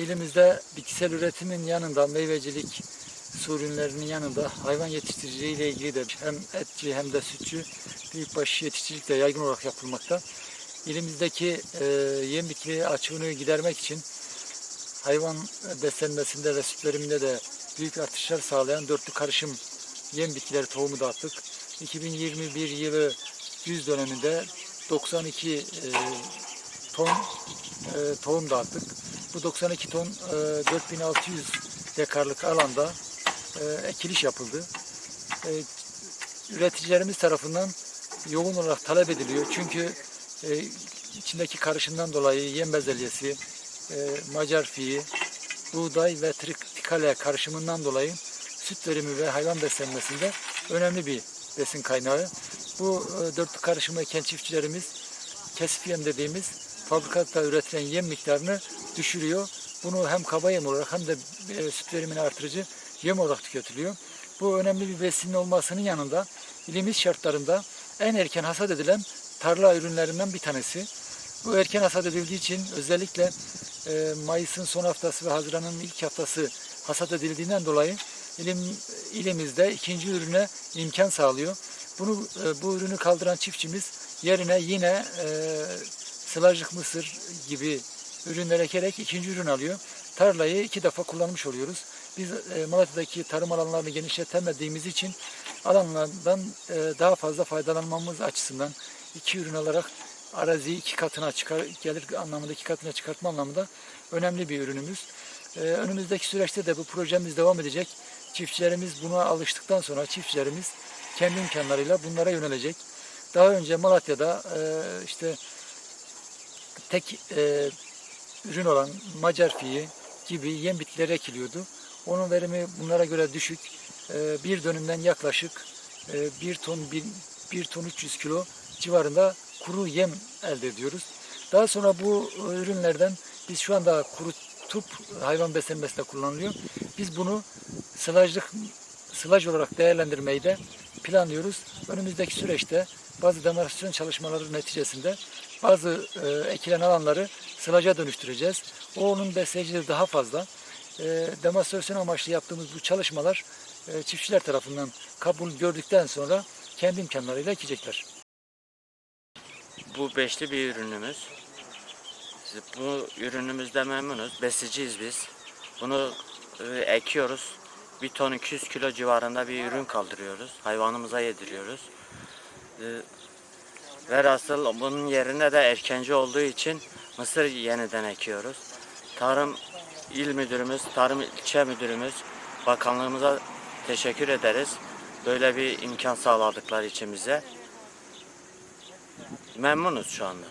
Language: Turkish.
ilimizde bitkisel üretimin yanında meyvecilik, su ürünlerinin yanında hayvan yetiştiriciliği ile ilgili de hem etçi hem de sütçü büyükbaş yetiştiricilik de yaygın olarak yapılmakta. İlimizdeki e, yem bitki açığını gidermek için hayvan beslenmesinde ve süt veriminde de büyük artışlar sağlayan dörtlü karışım yem bitkileri tohumu dağıttık. 2021 yılı 100 döneminde 92 e, ton e, tohum dağıttık. Bu 92 ton e, 4600 dekarlık alanda e, ekiliş yapıldı. E, üreticilerimiz tarafından yoğun olarak talep ediliyor. Çünkü e, içindeki karışımdan dolayı yem bezelyesi, e, Macar fiyi, buğday ve tritikale karışımından dolayı süt verimi ve hayvan beslenmesinde önemli bir besin kaynağı. Bu e, dörtlü karışımı eken çiftçilerimiz kesif yem dediğimiz fabrikada üretilen yem miktarını düşürüyor. Bunu hem kaba yem olarak hem de e, süt verimini artırıcı yem olarak tüketiliyor. Bu önemli bir besinin olmasının yanında ilimiz şartlarında en erken hasat edilen tarla ürünlerinden bir tanesi. Bu erken hasat edildiği için özellikle e, Mayıs'ın son haftası ve Haziran'ın ilk haftası hasat edildiğinden dolayı ilim, ilimizde ikinci ürüne imkan sağlıyor. Bunu e, bu ürünü kaldıran çiftçimiz yerine yine e, sılajlık mısır gibi ürünler ekerek ikinci ürün alıyor. Tarlayı iki defa kullanmış oluyoruz. Biz e, Malatya'daki tarım alanlarını genişletemediğimiz için alanlardan e, daha fazla faydalanmamız açısından iki ürün alarak araziyi iki katına çıkar, gelir anlamında iki katına çıkartma anlamında önemli bir ürünümüz. E, önümüzdeki süreçte de bu projemiz devam edecek. Çiftçilerimiz buna alıştıktan sonra çiftçilerimiz kendi imkanlarıyla bunlara yönelecek. Daha önce Malatya'da e, işte tek e, ürün olan Macar fiyi gibi yem bitkileri ekiliyordu. Onun verimi bunlara göre düşük. E, bir dönümden yaklaşık e, 1 ton 1, 1 ton 300 kilo civarında kuru yem elde ediyoruz. Daha sonra bu e, ürünlerden biz şu anda kurutup hayvan beslenmesinde kullanılıyor. Biz bunu sılajlık sılaj olarak değerlendirmeyi de planlıyoruz. Önümüzdeki süreçte bazı demarasyon çalışmaları neticesinde bazı e, ekilen alanları sılaca dönüştüreceğiz. O onun besleyiciliği daha fazla. E, demonstrasyon amaçlı yaptığımız bu çalışmalar e, çiftçiler tarafından kabul gördükten sonra kendi imkanlarıyla ekecekler. Bu beşli bir ürünümüz. Bu ürünümüzde memnunuz. Besiciyiz biz. Bunu e, ekiyoruz. Bir ton 200 kilo civarında bir ürün kaldırıyoruz. Hayvanımıza yediriyoruz. E, Velhasıl bunun yerine de erkenci olduğu için mısır yeniden ekiyoruz. Tarım İl Müdürümüz, Tarım İlçe Müdürümüz, bakanlığımıza teşekkür ederiz. Böyle bir imkan sağladıkları için bize. Memnunuz şu anda.